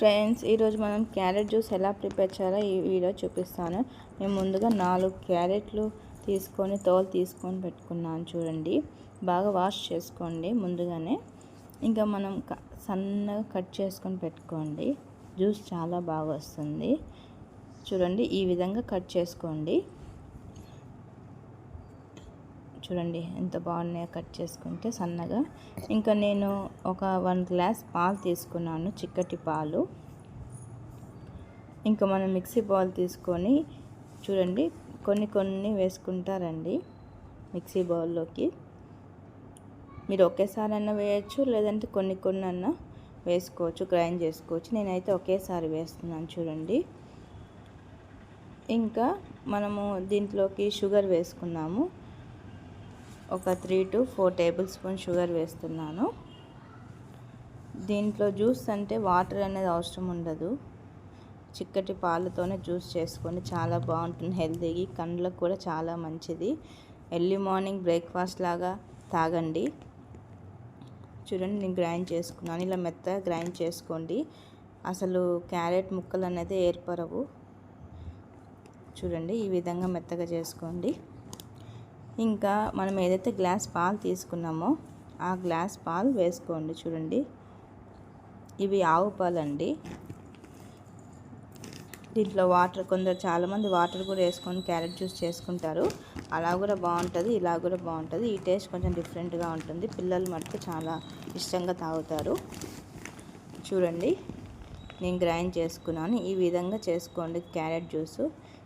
Friends ఈరోజు మనం carrot juice ఎలా ప్రిపేర్ చేయాలో ఈ వీడియో చూపిస్తాను. నేను ముందుగా నాలుగు క్యారెట్లు తీసుకొని తోలు తీసుకొని పెట్టుకున్నాను చూడండి. బాగా వాష్ చేసుకోండి ముందుగానే. ఇంకా మనం సన్నగా కట్ చేసుకొని పెట్టుకోండి. జ్యూస్ చాలా బాగా వస్తుంది. చూడండి ఈ విధంగా కట్ చేసుకోండి. చూడండి ఎంత బాగున్నాయో కట్ చేసుకుంటే సన్నగా. ఇంకా నేను ఒక వన్ గ్లాస్ పాలు తీసుకున్నాను చిక్కటి పాలు. ఇంకా మనం మిక్సీ బౌల్ తీసుకొని చూడండి కొన్ని కొన్ని వేసుకుంటారండి మిక్సీ బౌల్లోకి. మీరు ఒకేసారి అన్న వేయచ్చు లేదంటే కొన్ని కొన్ని అన్న వేసుకోవచ్చు గ్రైండ్ చేసుకోవచ్చు. నేనైతే ఒకేసారి వేస్తున్నాను చూడండి. ఇంకా మనము దీంట్లోకి షుగర్ వేసుకున్నాము. ఒక three two four tablespoon sugar వేస్తున్నాను. దీంట్లో జ్యూస్ అంటే వాటర్ అనేది అవసరం ఉండదు. చిక్కటి పాలతోనే జ్యూస్ చేసుకొని చాలా బాగుంటుంది హెల్తీకి కండ్లకు కూడా చాలా మంచిది. ఎర్లీ మార్నింగ్ బ్రేక్ఫాస్ట్ లాగా తాగండి. చూడండి నేను గ్రైండ్ చేసుకున్నాను. ఇలా మెత్తగా గ్రైండ్ చేసుకోండి. అసలు క్యారెట్ ముక్కలు అనేది ఏర్పరవు చూడండి ఈ విధంగా మెత్తగా చేసుకోండి. ఇంకా మనం ఏదైతే గ్లాస్ పాలు తీసుకున్నామో ఆ గ్లాస్ పాలు వేసుకోండి చూడండి. ఇవి ఆవు పాలండి. దీంట్లో వాటర్ కొందరు చాలామంది వాటర్ కూడా వేసుకొని క్యారెట్ జ్యూస్ చేసుకుంటారు. అలా కూడా బాగుంటుంది ఇలా కూడా బాగుంటుంది. ఈ టేస్ట్ కొంచెం డిఫరెంట్గా ఉంటుంది. పిల్లలు మటుకు చాలా ఇష్టంగా తాగుతారు. చూడండి నేను గ్రైండ్ చేసుకున్నాను. ఈ విధంగా చేసుకోండి క్యారెట్ జ్యూస్.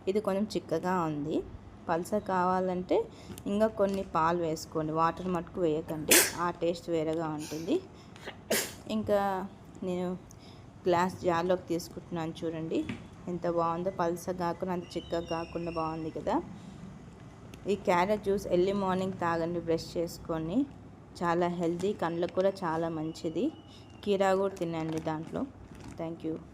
ఇది కొంచెం చిక్కగా ఉంది. పల్స కావాలంటే ఇంకా కొన్ని పాలు వేసుకోండి. వాటర్ మటుకు వేయకండి. ఆ టేస్ట్ వేరేగా ఉంటుంది. ఇంకా నేను గ్లాస్ జార్లోకి తీసుకుంటున్నాను చూడండి. ఎంత బాగుందో పల్స కాకుండా అంత చిక్కగా కాకుండా బాగుంది కదా. ఈ క్యారెట్ జ్యూస్ ఎర్లీ మార్నింగ్ తాగండి బ్రష్ చేసుకొని. చాలా హెల్తీ కళ్ళకు కూడా చాలా మంచిది. కీరా కూడా తినండి దాంట్లో. Thank you.